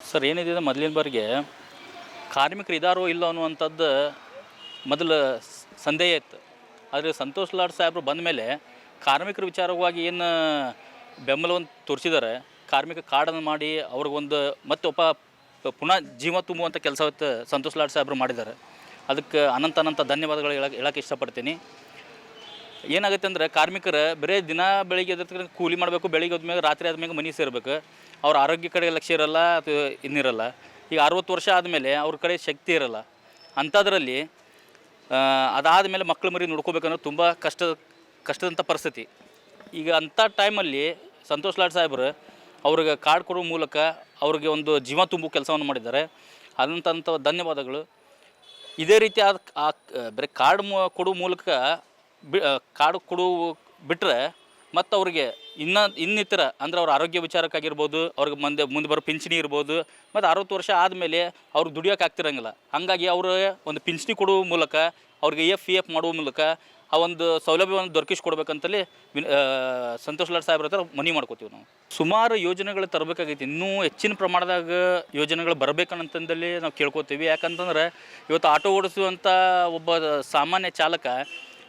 Sir, ಏನಿದೆ ಮೊದಲಿನ ಬಾರಿಗೆ ಕಾರ್ಮಿಕರು ಇದಾರೋ ಇಲ್ಲೋ ಅನ್ನುವಂಥದ್ದು ಮೊದಲು ಸಂದೇಹ ಇತ್ತು. ಆದರೆ ಸಂತೋಷ್ ಲಾಡ್ ಸಾಹೇಬರು ಬಂದ ಮೇಲೆ ಕಾರ್ಮಿಕರ ವಿಚಾರವಾಗಿ ಏನು ಬೆಂಬಲವನ್ನು ತೋರಿಸಿದ್ದಾರೆ, ಕಾರ್ಮಿಕ ಕಾರ್ಡನ್ನು ಮಾಡಿ ಅವ್ರಿಗೊಂದು ಮತ್ತೆ ಒಬ್ಬ ಪುನಃ ಜೀವ ತುಂಬುವಂಥ ಕೆಲಸವತ್ತು ಸಂತೋಷ್ ಲಾಡ್ ಸಾಹೇಬರು ಮಾಡಿದ್ದಾರೆ. ಅದಕ್ಕೆ ಅನಂತ ಅನಂತ ಧನ್ಯವಾದಗಳು ಹೇಳಕ್ಕೆ ಹೇಳಕ್ಕೆ ಇಷ್ಟಪಡ್ತೀನಿ. ಏನಾಗುತ್ತೆ ಅಂದ್ರೆ ಕಾರ್ಮಿಕರು ಬರೀ ದಿನ ಬೆಳಿಗ್ಗೆ ಎದ್ದ ಕೂಲಿ ಮಾಡಬೇಕು, ಬೆಳಿಗ್ಗೆ ಹೋದ್ಮೇಲೆ ರಾತ್ರಿ ಆದ್ಮೇಲೆ ಮನೆ ಸೇರಬೇಕು. ಅವ್ರ ಆರೋಗ್ಯ ಕಡೆ ಲಕ್ಷ್ಯ ಇರಲ್ಲ ಅಥವಾ ಇನ್ನಿರಲ್ಲ. ಈಗ ಅರವತ್ತು ವರ್ಷ ಆದಮೇಲೆ ಅವ್ರ ಕಡೆ ಶಕ್ತಿ ಇರಲ್ಲ. ಅಂಥದ್ರಲ್ಲಿ ಅದಾದ ಮೇಲೆ ಮಕ್ಕಳು ಮರಿ ನೋಡ್ಕೋಬೇಕಂದ್ರೆ ತುಂಬ ಕಷ್ಟ ಕಷ್ಟದಂಥ ಪರಿಸ್ಥಿತಿ. ಈಗ ಅಂಥ ಟೈಮಲ್ಲಿ ಸಂತೋಷ್ ಲಾಡ್ ಸಾಹೇಬರು ಅವ್ರಿಗೆ ಕಾರ್ಡ್ ಕೊಡುವ ಮೂಲಕ ಅವ್ರಿಗೆ ಒಂದು ಜೀವ ತುಂಬು ಕೆಲಸವನ್ನು ಮಾಡಿದ್ದಾರೆ. ಅದಂಥ ಧನ್ಯವಾದಗಳು. ಇದೇ ರೀತಿ ಆದ, ಆ, ಬರೀ ಕಾರ್ಡ್ ಕೊಡುವ ಕೊಡೋ ಮೂಲಕ ಬಿ ಕಾಡು ಕೊಡು ಬಿಟ್ಟರೆ ಮತ್ತು ಅವ್ರಿಗೆ ಇನ್ನ ಇನ್ನಿತರ, ಅಂದ್ರೆ ಅವ್ರ ಆರೋಗ್ಯ ವಿಚಾರಕ್ಕಾಗಿರ್ಬೋದು, ಅವ್ರಿಗೆ ಮುಂದೆ ಮುಂದೆ ಬರೋ ಪಿಂಚಣಿ ಇರ್ಬೋದು, ಮತ್ತು ಅರವತ್ತು ವರ್ಷ ಆದಮೇಲೆ ಅವ್ರು ದುಡಿಯೋಕೆ ಆಗ್ತಿರಂಗಿಲ್ಲ. ಹಾಗಾಗಿ ಅವರು ಒಂದು ಪಿಂಚಣಿ ಕೊಡುವ ಮೂಲಕ, ಅವ್ರಿಗೆ ಎಫ್ ಇ ಎಫ್ ಮಾಡುವ ಮೂಲಕ ಆ ಒಂದು ಸೌಲಭ್ಯವನ್ನು ದೊರಕಿಸ್ಕೊಡ್ಬೇಕಂತಲೇ ವಿನ್ ಸಂತೋಷ್ ಲಾಡ್ ಸಾಹೇಬ್ರ ಹತ್ರ ಮನವಿ ಮಾಡ್ಕೋತೀವಿ ನಾವು. ಸುಮಾರು ಯೋಜನೆಗಳು ತರಬೇಕಾಗೈತಿ. ಇನ್ನೂ ಹೆಚ್ಚಿನ ಪ್ರಮಾಣದಾಗ ಯೋಜನೆಗಳು ಬರಬೇಕನ್ನಂತಂದಲ್ಲಿ ನಾವು ಕೇಳ್ಕೊತೀವಿ. ಯಾಕಂತಂದ್ರೆ ಇವತ್ತು ಆಟೋ ಓಡಿಸುವಂಥ ಒಬ್ಬ ಸಾಮಾನ್ಯ ಚಾಲಕ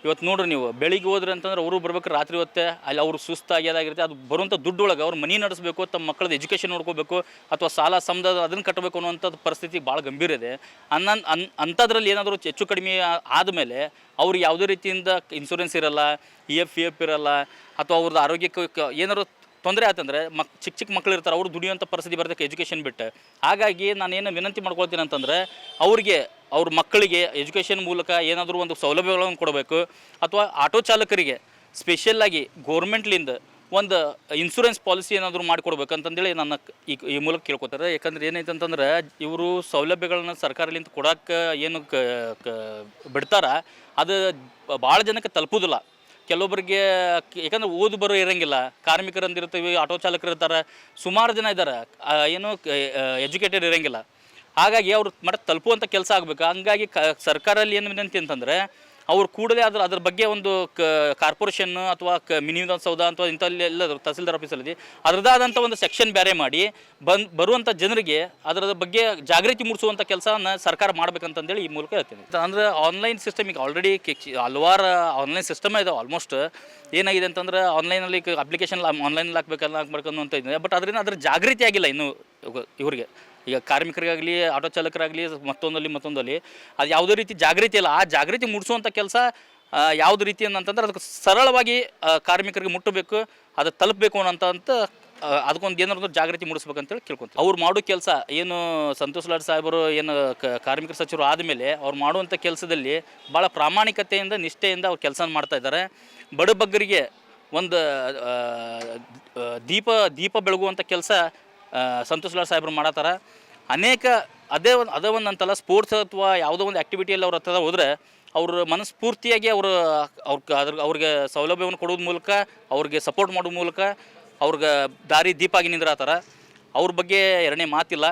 ಇವತ್ತು ನೋಡ್ರಿ ನೀವು, ಬೆಳಿಗ್ಗೆ ಹೋದ್ರೆ ಅಂತಂದ್ರೆ ಅವರು ಬರ್ಬೇಕು, ರಾತ್ರಿ ಹೊತ್ತೆ ಅಲ್ಲಿ ಅವ್ರು ಸುಸ್ತಾಗ್ಯದಾಗಿರುತ್ತೆ ಅದು ಬರುವಂಥ ದುಡ್ಡು ಒಳಗೆ ಅವ್ರು ಮನೆ ನಡೆಸಬೇಕು, ತಮ್ಮ ಮಕ್ಕಳದ್ದು ಎಜುಕೇಷನ್ ನೋಡ್ಕೋಬೇಕು, ಅಥವಾ ಸಾಲ ಸಮದ ಅದನ್ನು ಕಟ್ಟಬೇಕು ಅನ್ನುವಂಥದ್ದು ಪರಿಸ್ಥಿತಿ ಭಾಳ ಗಂಭೀರ ಇದೆ. ಅನ್ನ, ಅನ್, ಅಂಥದ್ರಲ್ಲಿ ಏನಾದರೂ ಹೆಚ್ಚು ಕಡಿಮೆ ಆದಮೇಲೆ ಅವ್ರಿಗೆ ಯಾವುದೇ ರೀತಿಯಿಂದ ಇನ್ಶೂರೆನ್ಸ್ ಇರಲ್ಲ ಇ ಎಫ್ ಇ ಎಫ್ ಇರಲ್ಲ, ಅಥವಾ ಅವ್ರದ್ದು ಆರೋಗ್ಯಕ್ಕೆ ಏನಾದರೂ ತೊಂದರೆ ಆಯ್ತಂದ್ರೆ ಮಕ್, ಚಿಕ್ಕ ಚಿಕ್ಕ ಮಕ್ಳು ಇರ್ತಾರೆ, ಅವ್ರು ದುಡಿಯುವಂಥ ಪರಿಸ್ಥಿತಿ ಬರ್ತಕ್ಕೆ ಎಜುಕೇಷನ್ ಬಿಟ್ಟು. ಹಾಗಾಗಿ ನಾನೇನು ವಿನಂತಿ ಮಾಡ್ಕೊಳ್ತೀನಿ ಅಂತಂದರೆ, ಅವ್ರಿಗೆ ಅವ್ರ ಮಕ್ಕಳಿಗೆ ಎಜುಕೇಷನ್ ಮೂಲಕ ಏನಾದರೂ ಒಂದು ಸೌಲಭ್ಯಗಳನ್ನು ಕೊಡಬೇಕು ಅಥವಾ ಆಟೋ ಚಾಲಕರಿಗೆ ಸ್ಪೆಷಲ್ಲಾಗಿ ಗೋರ್ಮೆಂಟ್ಲಿಂದ ಒಂದು ಇನ್ಶೂರೆನ್ಸ್ ಪಾಲಿಸಿ ಏನಾದರೂ ಮಾಡಿಕೊಡ್ಬೇಕು ಅಂತಂದೇಳಿ ನನ್ನ ಈ ಈ ಮೂಲಕ ಕೇಳ್ಕೊತಾರೆ. ಯಾಕಂದ್ರೆ ಏನೈತೆ ಅಂತಂದ್ರೆ ಇವರು ಸೌಲಭ್ಯಗಳನ್ನ ಸರ್ಕಾರಲಿಂದ ಕೊಡೋಕೆ ಏನು ಕ ಬಿಡ್ತಾರ, ಅದು ಭಾಳ ಜನಕ್ಕೆ ತಲುಪೋದಿಲ್ಲ. ಕೆಲವೊಬ್ಬರಿಗೆ ಯಾಕಂದ್ರೆ ಓದು ಬರೋ ಇರಂಗಿಲ್ಲ ಕಾರ್ಮಿಕರು ಅಂದಿರ್ತೀವಿ ಆಟೋ ಚಾಲಕರು ಇರ್ತಾರೆ ಸುಮಾರು ಜನ ಇದ್ದಾರೆ ಏನು ಎಜುಕೇಟೆಡ್ ಇರಂಗಿಲ್ಲ. ಹಾಗಾಗಿ ಅವ್ರು ಮಟ್ಟ ತಲುಪುವಂಥ ಕೆಲಸ ಆಗಬೇಕು. ಹಂಗಾಗಿ ಕ ಸರ್ಕಾರಲ್ಲಿ ಏನು ವಿನಂತಿ ಅಂತಂದರೆ, ಅವ್ರು ಕೂಡಲೇ ಅದ್ರ ಅದ್ರ ಬಗ್ಗೆ ಒಂದು ಕ, ಕಾರ್ಪೊರೇಷನ್ ಅಥವಾ ಕ, ಮಿನಿ ವಿಧಾನಸೌಧ ಅಥವಾ ಇಂಥಲ್ಲಿ ಎಲ್ಲ ತಹಸೀಲ್ದಾರ್ ಆಫೀಸಲ್ಲಿ ಅದರದಾದಂಥ ಒಂದು ಸೆಕ್ಷನ್ ಬೇರೆ ಮಾಡಿ, ಬಂದ್, ಬರುವಂಥ ಜನರಿಗೆ ಅದರ ಬಗ್ಗೆ ಜಾಗೃತಿ ಮೂಡಿಸುವಂಥ ಕೆಲಸವನ್ನು ಸರ್ಕಾರ ಮಾಡ್ಬೇಕಂತಂದೇಳಿ ಈ ಮೂಲಕ ಹೇಳ್ತೀನಿ. ಅಂದರೆ ಆನ್ಲೈನ್ ಸಿಸ್ಟಮ್ ಈಗ ಆಲ್ರೆಡಿ ಹಲವಾರು ಆನ್ಲೈನ್ ಸಿಸ್ಟಮ್ ಇದೆ ಆಲ್ಮೋಸ್ಟ್ ಏನಾಗಿದೆ ಅಂತಂದ್ರೆ ಆನ್ಲೈನಲ್ಲಿ ಅಪ್ಲಿಕೇಶನ್ ಆನ್ಲೈನಲ್ಲಿ ಹಾಕ್ಬೇಕಲ್ಲ ಹಾಕ್ಬೇಕು ಅಂತ ಇದೆ ಬಟ್ ಅದರಿಂದ ಅದ್ರ ಜಾಗೃತಿ ಆಗಿಲ್ಲ ಇನ್ನು, ಇವ್ರಿಗೆ. ಈಗ ಕಾರ್ಮಿಕರಿಗಾಗಲಿ, ಆಟೋ ಚಾಲಕರಾಗಲಿ, ಮತ್ತೊಂದಲ್ಲಿ ಮತ್ತೊಂದಲ್ಲಿ, ಅದು ಯಾವುದೇ ರೀತಿ ಜಾಗೃತಿ ಇಲ್ಲ. ಆ ಜಾಗೃತಿ ಮೂಡಿಸುವಂಥ ಕೆಲಸ ಯಾವ್ದು ರೀತಿ ಅಂತಂದ್ರೆ ಅದಕ್ಕೆ ಸರಳವಾಗಿ ಕಾರ್ಮಿಕರಿಗೆ ಮುಟ್ಟಬೇಕು, ಅದು ತಲುಪಬೇಕು ಅನ್ನೋಂಥ ಅದಕ್ಕೊಂದು ಏನಾದ್ರು ಜಾಗೃತಿ ಮೂಡಿಸ್ಬೇಕಂತೇಳಿ ಕೇಳ್ಕೊಂತೀವಿ. ಅವ್ರು ಮಾಡೋ ಕೆಲಸ, ಏನು ಸಂತೋಷ್ ಲಾಡ್ ಸಾಹೇಬರು, ಏನು ಕಾರ್ಮಿಕರ ಸಚಿವರು ಆದಮೇಲೆ ಅವ್ರು ಮಾಡುವಂಥ ಕೆಲಸದಲ್ಲಿ ಭಾಳ ಪ್ರಾಮಾಣಿಕತೆಯಿಂದ, ನಿಷ್ಠೆಯಿಂದ ಅವ್ರು ಕೆಲಸ ಮಾಡ್ತಾ ಇದ್ದಾರೆ. ಬಡಬಗ್ಗರಿಗೆ ಒಂದು ದೀಪ ದೀಪ ಬೆಳಗುವಂಥ ಕೆಲಸ ಸಂತೋಷ್ ಲಾಡ್ ಸಾಹೇಬರು ಮಾಡತ್ತಾರ. ಅನೇಕ ಅದೇ ಒಂದು ಅದೇ ಒಂದು ಅಂತಲ್ಲ, ಸ್ಪೋರ್ಟ್ಸ್ ಅಥವಾ ಯಾವುದೋ ಒಂದು ಆ್ಯಕ್ಟಿವಿಟಿಯಲ್ಲಿ ಅವ್ರ ಹತ್ರ ಹೋದರೆ ಅವ್ರ ಮನಸ್ಫೂರ್ತಿಯಾಗಿ ಅವರು, ಅವ್ರ ಅದ್ರ ಅವ್ರಿಗೆ ಸೌಲಭ್ಯವನ್ನು ಕೊಡೋದ್ರ ಮೂಲಕ, ಅವ್ರಿಗೆ ಸಪೋರ್ಟ್ ಮಾಡೋ ಮೂಲಕ ಅವ್ರಿಗೆ ದಾರಿ ದೀಪಾಗಿ ನಿಂದ್ರಾತಾರ. ಅವ್ರ ಬಗ್ಗೆ ಎರಡನೇ ಮಾತಿಲ್ಲ.